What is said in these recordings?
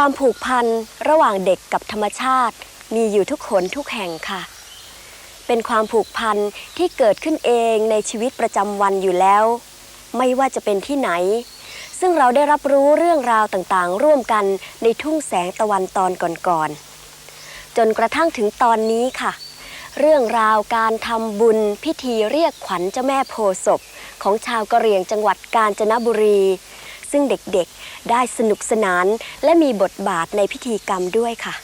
ความผูกพันระหว่างเด็กกับธรรมชาติ มีอยู่ทุกคนทุกแห่งค่ะ เป็นความผูกพันที่เกิดขึ้นเองในชีวิตประจำวันอยู่แล้ว ไม่ว่าจะเป็นที่ไหน ซึ่งเราได้รับรู้เรื่องราวต่างๆ ร่วมกันในทุ่งแสงตะวันตอนก่อนๆจนกระทั่งถึงตอนนี้ค่ะ เรื่องราวการทำบุญพิธีเรียกขวัญเจ้าแม่โพศพของชาวกะเหรี่ยงจังหวัดกาญจนบุรี ซึ่งเด็กๆได้สนุกสนาน และมีบทบาทในพิธีกรรมด้วยค่ะ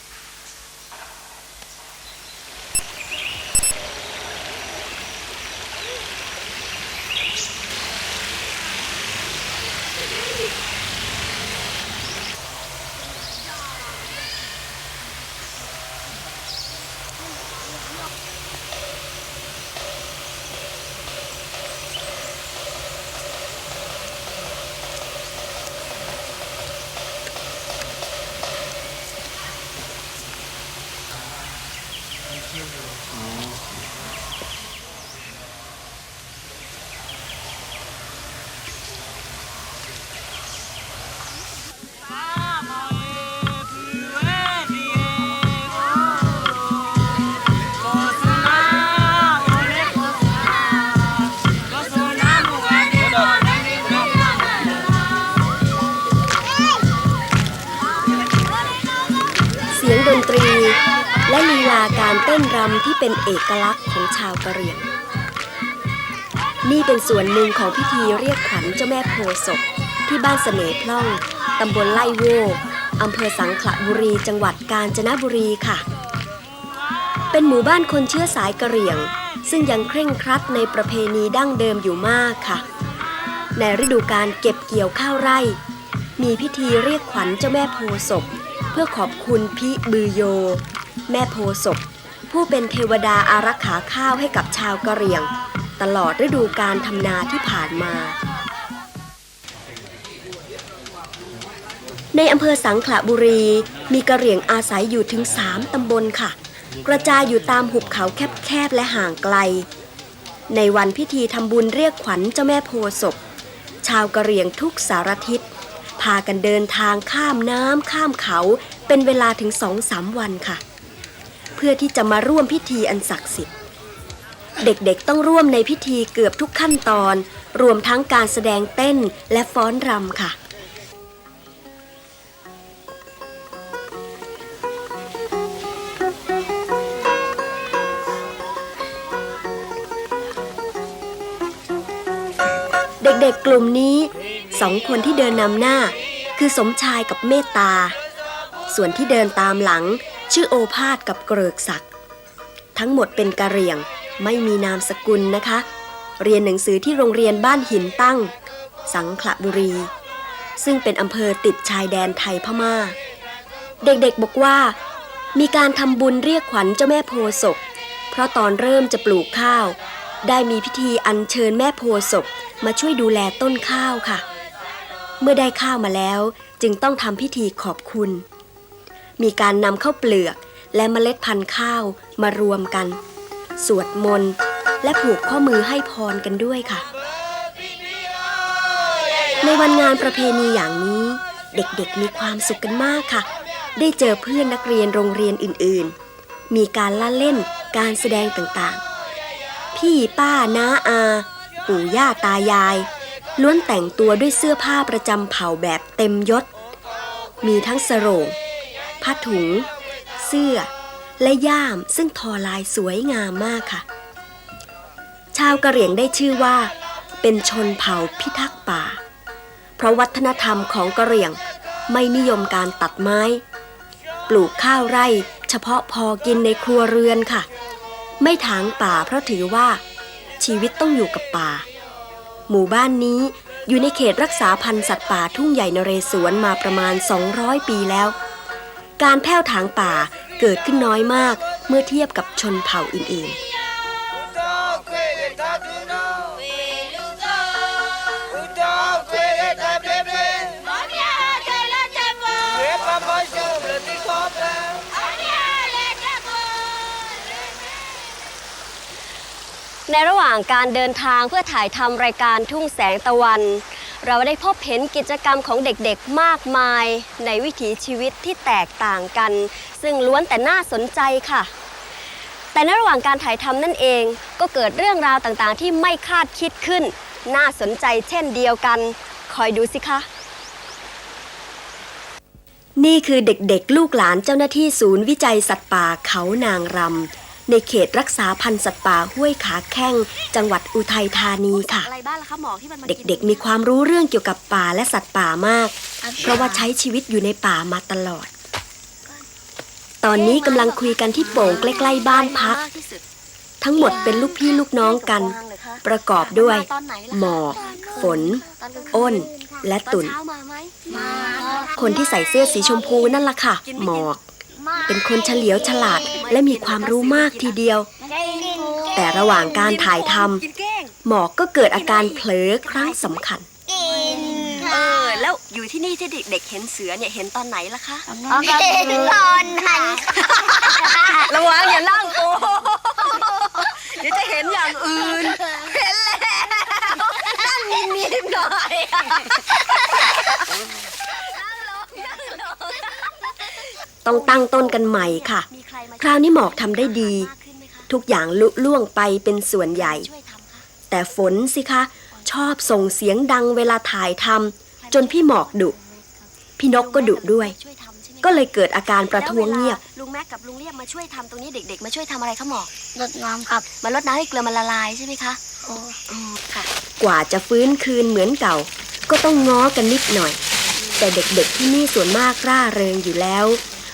าการเต้นรำที่เป็นเอกลักษณ์ของชาวกะเหรี่ยง นี่เป็นส่วนหนึ่งของพิธีเรียกขวัญเจ้าแม่โพศพที่บ้านเสน่ห์พล่อง ตำบลไล่โวอำเภอสังขละบุรี จังหวัดกาญจนบุรีค่ะ เป็นหมู่บ้านคนเชื้อสายกะเหรี่ยง ซึ่งยังเคร่งครัดในประเพณีดั้งเดิมอยู่มากค่ะ ในฤดูการเก็บเกี่ยวข้าวไร่ มีพิธีเรียกขวัญเจ้าแม่โพศพเพื่อขอบคุณพิบือโย แม่โพศพผู้เป็นเทวดาอารักขาข้าวให้กับชาวกะเหรี่ยง ตลอดฤดูการทำนาที่ผ่านมา ในอำเภอสังขละบุรี มีกะเหรี่ยงอาศัยอยู่ถึง 3ตำบลค่ะ กระจายอยู่ตามหุบเขาแคบๆและห่างไกล ในวันพิธีทำบุญเรียกขวัญเจ้าแม่โพศพชาวกะเหรี่ยงทุกสารทิศ พากันเดินทางข้ามน้ำข้ามเขาเป็นเวลาถึงสองสามวันค่ะ พื่อที่จะมาร่วมพิธีอันศักดิ์สิทธิ์ เด็กๆต้องร่วมในพิธีเกือบทุกขั้นตอน รวมทั้งการแสดงเต้นและฟ้อนรำค่ะเด็กๆกลุ่มนี้สองคนที่เดินนำหน้า คือสมชายกับเมตตา ส่วนที่เดินตามหลัง ชื่อโอภาสกับเกริกศักดิ์ทั้งหมดเป็นกะเหรี่ยงไม่มีนามสกุลนะคะ เรียนหนังสือที่โรงเรียนบ้านหินตั้ง สังขละบุรี ซึ่งเป็นอำเภอติดชายแดนไทยพม่า เด็กๆบอกว่า มีการทำบุญเรียกขวัญเจ้าแม่โพศพเพราะตอนเริ่มจะปลูกข้าว ได้มีพิธีอัญเชิญแม่โพศพมาช่วยดูแลต้นข้าวค่ะ เมื่อได้ข้าวมาแล้วจึงต้องทำพิธีขอบคุณ มีการนำข้าวเปลือก และเมล็ดพันธุ์ข้าวมารวมกัน สวดมนต์และผูกข้อมือให้พรกันด้วยค่ะ ในวันงานประเพณีอย่างนี้เด็กๆมีความสุขกันมากค่ะ ได้เจอเพื่อนนักเรียนโรงเรียนอื่นๆ มีการละเล่นการแสดงต่างๆ พี่ป้าน้าอา ปู่ย่าตายาย ล้วนแต่งตัวด้วยเสื้อผ้าประจำเผ่าแบบเต็มยศ มีทั้งสโรง ผ้าถุง เสื้อ และย่ามซึ่งทอลายสวยงามมากค่ะ ชาวกะเหรี่ยงได้ชื่อว่า เป็นชนเผ่าพิทักษ์ป่า เพราะวัฒนธรรมของกะเหรี่ยงไม่นิยมการตัดไม้ ปลูกข้าวไร่เฉพาะพอกินในครัวเรือนค่ะ ไม่ถางป่าเพราะถือว่า ชีวิตต้องอยู่กับป่า หมู่บ้านนี้อยู่ในเขตรักษาพันธุ์สัตว์ป่าทุ่งใหญ่นเรศวรมาประมาณ 200 ปีแล้ว การแผ้วถางป่าเกิดขึ้นน้อยมากเมื่อเทียบกับชนเผ่าอื่นๆในระหว่างการเดินทางเพื่อถ่ายทำรายการทุ่งแสงตะวัน เราได้พบเห็นกิจกรรมของเด็กๆมากมาย ในวิถีชีวิตที่แตกต่างกัน ซึ่งล้วนแต่น่าสนใจค่ะ แต่ในระหว่างการถ่ายทำนั่นเองก็เกิดเรื่องราวต่างๆ ที่ไม่คาดคิดขึ้น น่าสนใจเช่นเดียวกัน คอยดูสิคะ นี่คือเด็กๆ ลูกหลานเจ้าหน้าที่ศูนย์วิจัยสัตว์ป่าเขานางรำ ในเขตรักษาพันธุ์สัตว์ป่าห้วยขาแข้ง จังหวัดอุทัยธานีค่ะ อะไรบ้างล่ะคะหมอที่มันมาเด็กๆ มีความรู้เรื่องเกี่ยวกับป่าและสัตว์ป่ามาก เพราะว่าใช้ชีวิตอยู่ในป่ามาตลอด ตอนนี้กำลังคุยกันที่โป่งใกล้ๆบ้านพัก ทั้งหมดเป็นลูกพี่ลูกน้องกัน ประกอบด้วย หมอก ฝน อ้น และตุ่นเช้ามาไหมมาคนที่ใส่เสื้อสีชมพูนั่นล่ะค่ะ หมอก เป็นคนเฉลียวฉลาด และมีความรู้มากทีเดียว แต่ระหว่างการถ่ายทกินเก้งำหมอกก็เกิดอาการเผลอครั้งสำคัญเออแล้วอยู่ที่นี่ที่เด็กๆเห็นเสือเนี่ยเห็นตอนไหนล่ะคะตอนหันระวังอย่านั่งโอ้เดี๋ยวจะเห็นอย่างอื่น เห็นแล้วนั่งนิ่มๆหน่อย ต้องตั้งต้นกันใหม่ค่ะมีใครมาคราวนี้หมอกทำได้ดีมากขึ้นไหมคะทุกอย่างลุล่วงไปเป็นส่วนใหญ่ช่วยทำค่ะแต่ฝนสิคะ ชอบส่งเสียงดังเวลาถ่ายทำจนพี่หมอกดุ พี่นกก็ดุด้วยช่วยทำใช่ไหมคะก็เลยเกิดอาการประท้วงเงียบแล้ววลาลุงแม็กกับลุงเรียกมาช่วยทำตรงนี้เด็ก ๆ มาช่วยทำอะไรคะหมอรดน้ำครับมาลดน้ำให้เกลือมันละลายใช่ไหมคะโอ้อืมค่ะ กว่าจะฟื้นคืนเหมือนเก่า ก็ต้องง้อกันนิดหน่อย แต่เด็กๆที่นี่ส่วนมากร่าเริงอยู่แล้ว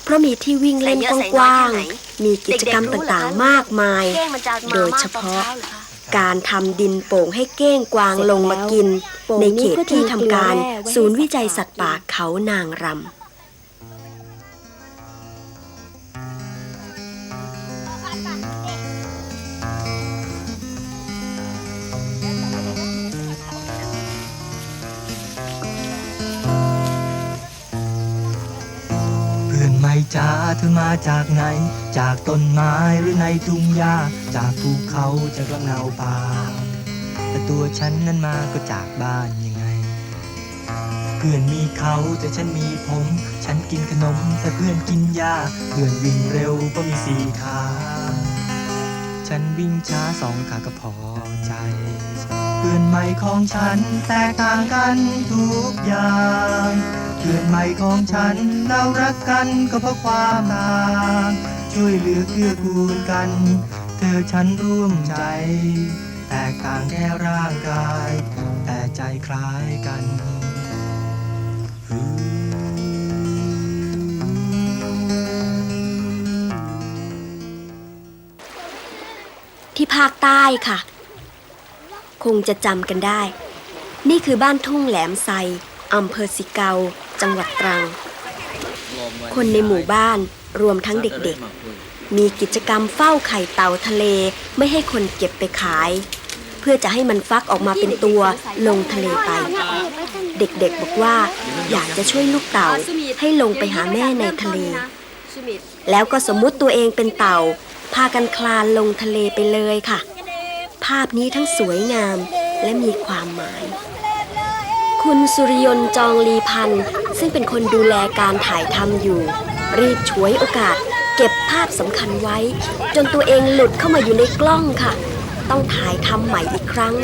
เพราะมีที่วิ่งเล่นกว้างๆมีกิจกรรมต่างๆมากมายเก้งมันจะมาโดยมากเฉตอนพาะเช้าเหรอคะการทำดินโป่งให้เก้งกวางลงมากิน ในเขตที่ทำการศูนย์วิจัยสัตว์ป่าเขานางรำ เธอมาจากไหน จากต้นไม้หรือในทุ่งหญ้า จากภูเขาจากลำนาวป่าแต่ตัวฉันนั้นมาก็จากบ้านยังไง เพื่อนมีเขาแต่ฉันมีผม ฉันกินขนมแต่เพื่อนกินยาเพื่อนวิ่งเร็วก็มีสี่ขา ฉันวิ่งช้าสองขาก็พอใจ เพื่อนใหม่ของฉันแตกต่างกันทุกอย่าง เพื่อนใหม่ของฉัน เรารักกันก็เพราะความต่างช่วยเหลือเกื้อกูลกัน เธอฉันร่วมใจ แตกต่างแค่ร่างกาย แต่ใจคล้ายกันที่ภาคใต้ค่ะ คงจะจำกันได้ นี่คือบ้านทุ่งแหลมไซอำเภอสิเกา จังหวัดตรัง คนในหมู่บ้านรวมทั้งเด็กๆ มีกิจกรรมเฝ้าไข่เต่าทะเลไม่ให้คนเก็บไปขาย เพื่อจะให้มันฟักออกมาเป็นตัวลงทะเลไป เด็กๆบอกว่าอยากจะช่วยลูกเต่าให้ลงไปหาแม่ในทะเล แล้วก็สมมุติตัวเองเป็นเต่า พากันคลานลงทะเลไปเลยค่ะ ภาพนี้ทั้งสวยงามและมีความหมาย คุณสุริยนจองลีพันธ์ ซึ่งเป็นคนดูแลการถ่ายทำอยู่ รีบฉวยโอกาส เก็บภาพสำคัญไว้ จนตัวเองหลุดเข้ามาอยู่ในกล้องค่ะ ต้องถ่ายทำใหม่อีกครั้ง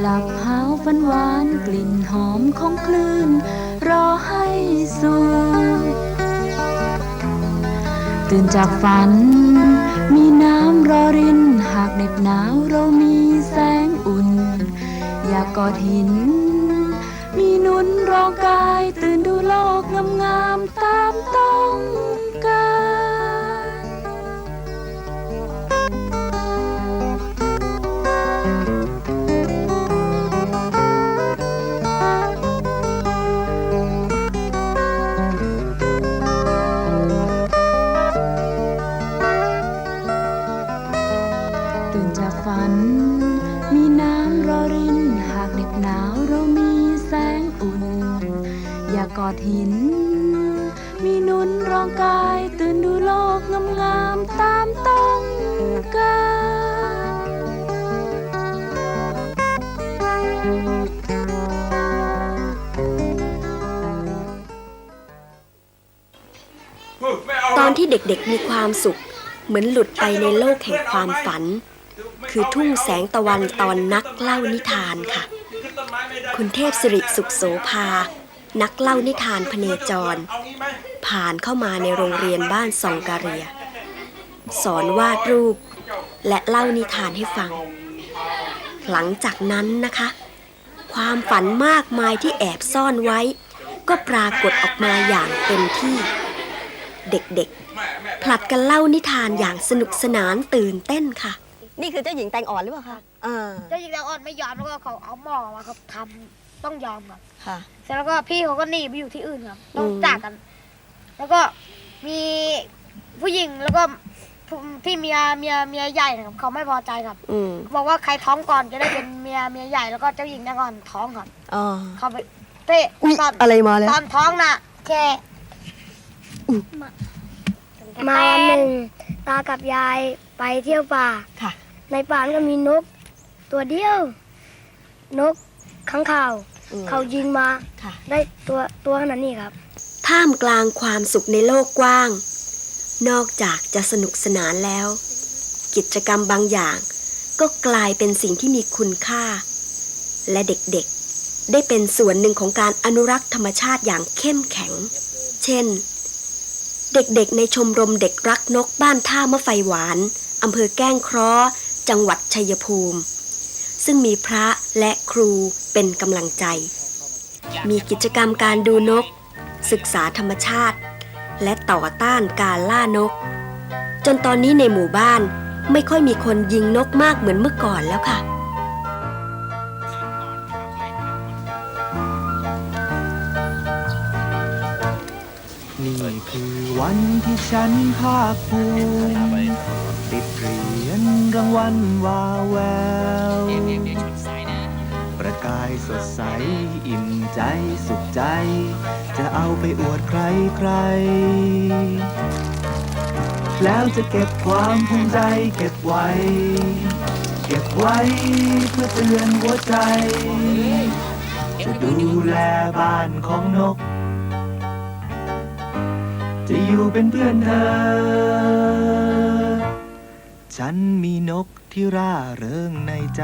หลับหาวฝันหวานกลิ่นหอมของคลื่น รอให้สูดตื่นจากฝัน มีน้ำรอริน หากเหน็บหนาวเรามีแสงอุ่น อยากกอดหิน มีนุ่นรองกายตื่นดูโลกงามๆตามต้อง น มีน้ำรอรินหากเหน็บหนาวเรามีแสงอุ่น อย่ากอดหิน มีนุ่นรองกายตื่นดูโลกงามๆตามต้องการตอนที่เด็กๆมีความสุข เหมือนหลุดไปในโลกแห่งความฝัน คือทุ่งแสงตะวันตอนนักเล่านิทานค่ะ คุณเทพสิริสุขโสภา นักเล่านิทานพเนจร ผ่านเข้ามาในโรงเรียนบ้านซองกาเรีย สอนวาดรูป และเล่านิทานให้ฟัง หลังจากนั้นนะคะ ความฝันมากมายที่แอบซ่อนไว้ ก็ปรากฏออกมาอย่างเต็มที่ เด็กๆผลัดกันเล่านิทานอย่างสนุกสนานตื่นเต้นค่ะ นี่คือเจ้าหญิงแตงอ่อนหรือเปล่าคะเออเจ้าหญิงนางอ่อนไม่ยอมแล้วก็เขาเอาหม้อมาครับทำต้องยอมครับค่ะ เสร็จแล้วก็พี่เขาก็หนีไปอยู่ที่อื่นครับต้องอืม จากกัน แล้วก็มีผู้หญิงแล้วก็ผู้ที่เมียเมียเมียใหญ่นะครับเขาไม่พอใจครับ อืมบอกว่าใครท้องก่อนจะได้เป็นเมียเมียใหญ่แล้วก็เจ้าหญิงนางอ่อนท้องครับ อ๋อเขาไปเตะอุ๊ยตอนอะไรมาแล้ว ตอนท้องน่ะแค่มาวันหนึ่งตากับยายไปเที่ยวป่าค่ะ ในป่าก็มีนก ตัวเดียว นกข้างข่าวอืมเขายิงมา ค่ะ ได้ตัวตัวขนาดนี้ครับ ท่ามกลางความสุขในโลกกว้าง นอกจากจะสนุกสนานแล้ว กิจกรรมบางอย่าง ก็กลายเป็นสิ่งที่มีคุณค่า และเด็กๆ ได้เป็นส่วนหนึ่งของการอนุรักษ์ธรรมชาติอย่างเข้มแข็ง เช่น เด็กๆ ในชมรมเด็กรักนกบ้านท่ามะไฟหวานอำเภอแก้งเคราะห์ จังหวัดชัยภูมิ ซึ่งมีพระและครูเป็นกำลังใจ มีกิจกรรมการดูนก ศึกษาธรรมชาติ และต่อต้านการล่านก จนตอนนี้ในหมู่บ้านไม่ค่อยมีคนยิงนกมากเหมือนเมื่อก่อนแล้วค่ะนี่คือวันที่ฉันภาคภูมิ ติดเหรียญรางวัลวาวแววประกายสดใส อิ่มใจสุขใจ จะเอาไปอวดใครใคร แล้วจะเก็บความภูมิใจเก็บไว้ เก็บไว้เพื่อเตือนหัวใจจะดูแลบ้านของนก จะอยู่เป็นเพื่อนเธอ ฉันมีนกที่ร่าเริงในใจ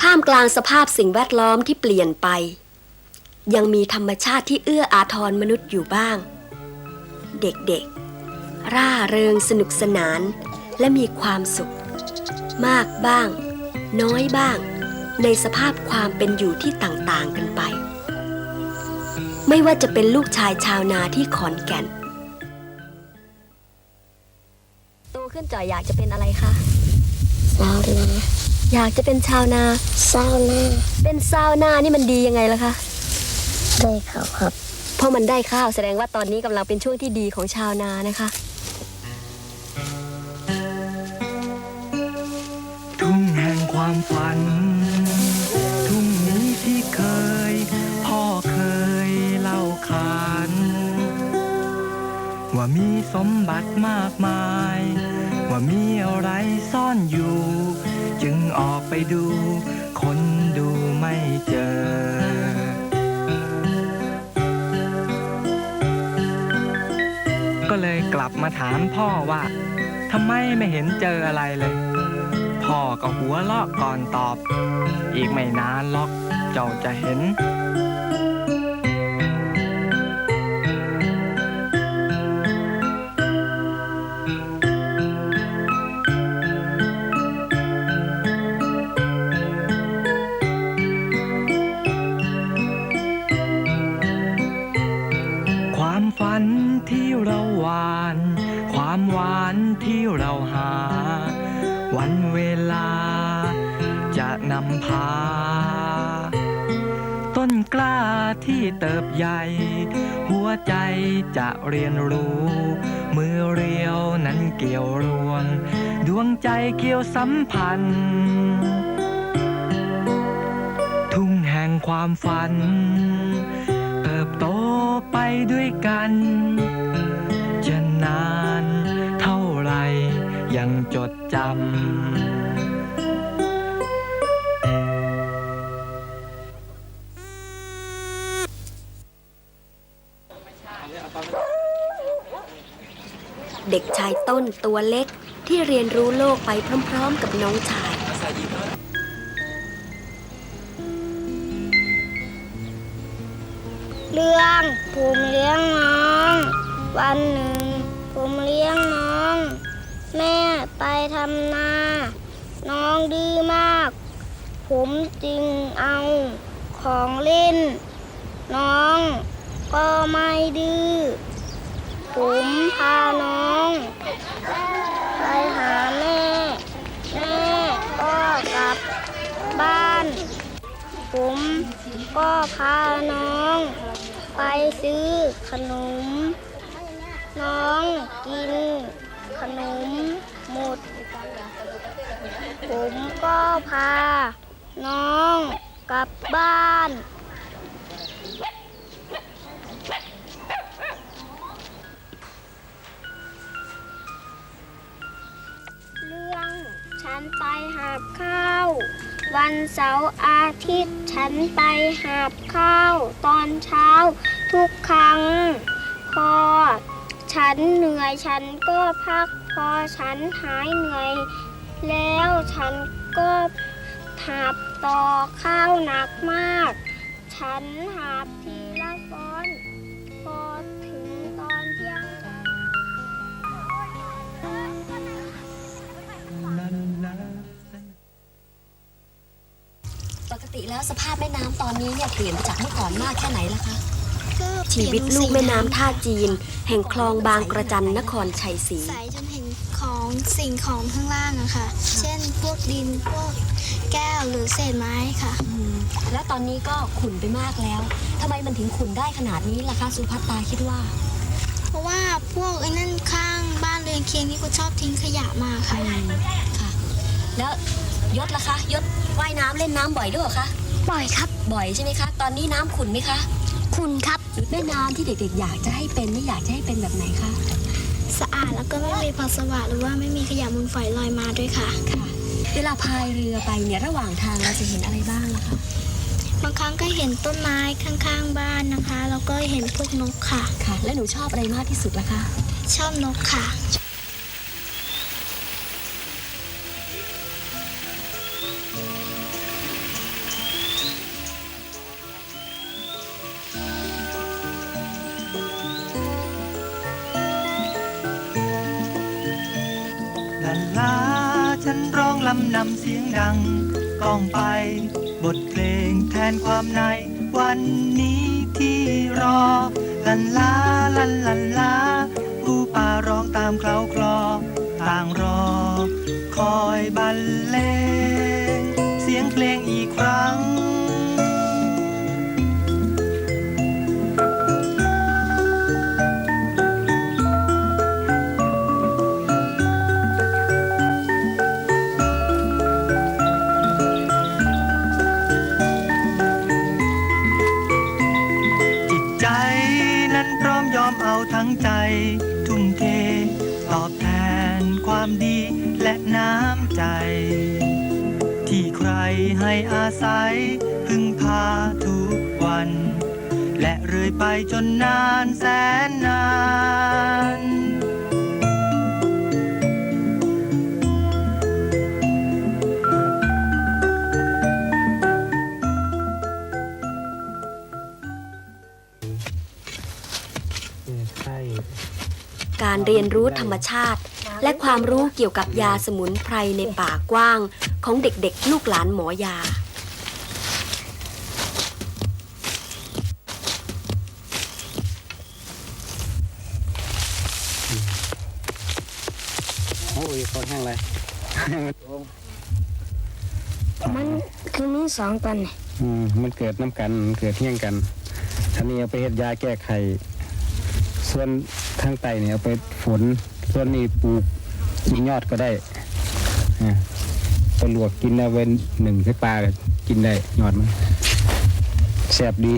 ท่ามกลางสภาพสิ่งแวดล้อมที่เปลี่ยนไป ยังมีธรรมชาติที่เอื้ออาทรมนุษย์อยู่บ้าง เด็กๆ ร่าเริงสนุกสนาน และมีความสุข มากบ้าง น้อยบ้าง ในสภาพความเป็นอยู่ที่ต่างๆกันไป ไม่ว่าจะเป็นลูกชายชาวนาที่ขอนแก่นโตขึ้นจ่อยอยากจะเป็นอะไรคะชาวนาอยากจะเป็นชาวนาชาวนาเป็นชาวนานี่มันดียังไงล่ะคะได้ข่าวครับ เพราะมันได้ข้าวแสดงว่าตอนนี้กำลังเป็นช่วงที่ดีของชาวนานะคะ ความฝัน ทุ่งนี้ที่เคย พ่อเคยเล่าขาน ว่ามีสมบัติมากมาย ว่ามีอะไรซ่อนอยู่ จึงออกไปดู คนดูไม่เจอก็เลยกลับมาถามพ่อว่าทำไมไม่เห็นเจออะไรเลย พ่อก็หัวเราะก่อนตอบ อีกไม่นานล็อกเจ้าจะเห็น พาต้นกล้าที่เติบใหญ่ หัวใจจะเรียนรู้ มือเรียวนั้นเกี่ยวรวง ดวงใจเกี่ยวสัมพันธ์ ทุ่งแห่งความฝัน เติบโตไปด้วยกันจะนานเท่าไรยังจดจำ เด็กชายต้นตัวเล็กที่เรียนรู้โลกไปพร้อมๆกับน้องชาย เรื่องผมเลี้ยงน้อง วันหนึ่ง ผมเลี้ยงน้อง แม่ไปทำนา น้องดื้อมาก ผมจึงเอาของเล่น น้องก็ไม่ดื้อ ผมพาน้อง ไปหาแม่ แม่ก็กลับบ้านผมก็พาน้อง ไปซื้อขนม น้องกินขนมหมดผมก็พาน้องกลับบ้าน ฉันไปหาบข้าว วันเสาร์อาทิตย์ฉันไปหาบข้าว ตอนเช้าทุกครั้ง พอ ฉันเหนื่อยฉันก็พัก พอฉันหายเหนื่อย แล้วฉันก็หาบต่อข้าวหนักมาก ฉันหาบ ติแล้วสภาพแม่น้ำตอนนี้เนี่ยเปลี่ยนไปจากเมื่อก่อนมากแค่ไหนล่ะคะก็เปชีลี่ยนวิตลูกสีแม่น้ำท่าจีน แห่งคลองบางกระจันนครชัยศรีใสจนเห็นของสิ่งของข้างล่างอะค่ะ เช่นพวกดินพวกแก้วหรือเศษไม้ค่ะอืมแล้วตอนนี้ก็ขุ่นไปมากแล้วทำไมมันถึงขุ่นได้ขนาดนี้ล่ะคะสุภัตตาคิดว่า เพราะว่าพวกไอ้นั่นข้างบ้านเรือนเคียงนี่ก็ชอบทิ้งขยะมาค่ะค่ะ แล้วยศล่ะคะยศ ว่ายน้ำเล่นน้ำบ่อยด้วยเหรอคะปล่อยครับ บ่อยใช่ไหมคะ ตอนนี้น้ำขุ่นไหมคะ คุณครับ แม่น้ำที่เด็กๆ อยากจะให้เป็นนี่อยากจะให้เป็นแบบไหนคะ สะอาดแล้วก็ไม่มีปัสสาวะหรือว่าไม่มีขยะมูลฝอยลอยมาด้วยค่ะ ค่ะ เวลาพายเรือไปเนี่ยระหว่างทางเราจะเห็นอะไรบ้างล่ะคะ บางครั้งก็เห็นต้นไม้ข้างๆบ้านนะคะ แล้วก็เห็นพวกนกค่ะ ค่ะ แล้วหนูชอบอะไรมากที่สุดล่ะคะ ชอบนกค่ะ ดังก้องไป บทเพลงแทนความใน วันนี้ที่รอลันลา และเรื่อยไปจนนานแสนนาน การเรียนรู้ธรรมชาติ และความรู้เกี่ยวกับยาสมุนไพรในป่ากว้าง ของเด็กๆ ลูกหลานหมอยา โอ้ยคอแห้งเลย ไป มันคือมีสองตอนนี่อืมมันเกิดน้ำกันเกิดเที่ยงกันอันนี้เอาไปเฮ็ดยาแก้ไขส่วนทางไตเนี่ยเอาไปฝนส่วนนี้ปลูกกินยอดก็ได้อ่าไปลวกกินเอาไว้นหนึ่งใส่ปลากินได้ยอดมันแซ่บดี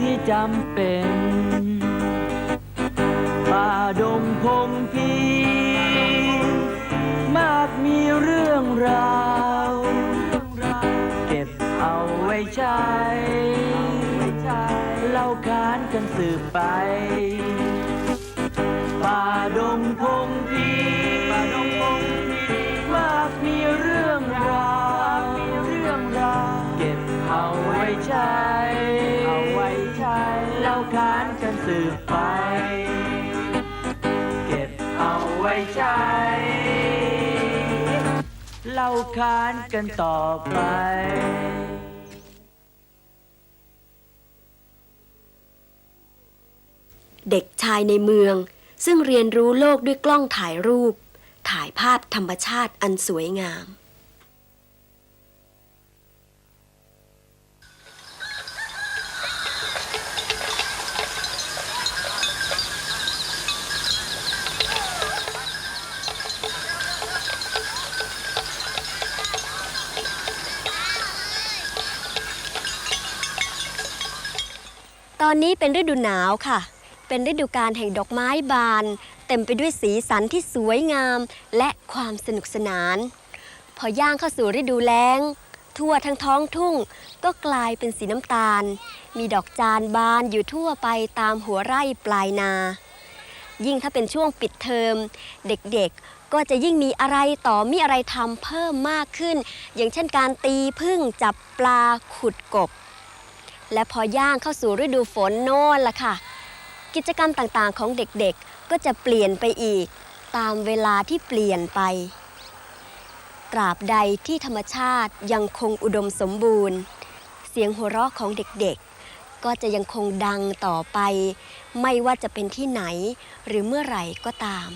ที่จำเป็นป่าดงพงพีมากมีเรื่องราว เก็บเอาไว้ใช้เล่าขานกันสืบไป สืบไป เก็บเอาไว้ใช้เล่าขานกันต่อไปเด็กชายในเมือง ซึ่งเรียนรู้โลกด้วยกล้องถ่ายรูป ถ่ายภาพธรรมชาติอันสวยงาม อนนี้เป็นฤดูหนาวค่ะ เป็นฤดูการแห่งดอกไม้บาน เต็มไปด้วยสีสันที่สวยงาม และความสนุกสนาน พอย่างเข้าสู่ฤดูแล้ง ทั่วทั้งท้องทุ่ง ก็กลายเป็นสีน้ำตาล มีดอกจานบานอยู่ทั่วไปตามหัวไร่ปลายนา ยิ่งถ้าเป็นช่วงปิดเทอม เด็กๆก็จะยิ่งมีอะไรต่อมีอะไรทำเพิ่มมากขึ้น อย่างเช่นการตีพึ่งจับปลาขุดกบ และพอย่างเข้าสู่ฤดูฝนโน่นล่ะค่ะ กิจกรรมต่างๆของเด็กๆ ก็จะเปลี่ยนไปอีก ตามเวลาที่เปลี่ยนไป ตราบใดที่ธรรมชาติยังคงอุดมสมบูรณ์ เสียงหัวเราะของเด็กๆ ก็จะยังคงดังต่อไป ไม่ว่าจะเป็นที่ไหนหรือเมื่อไหร่ก็ตาม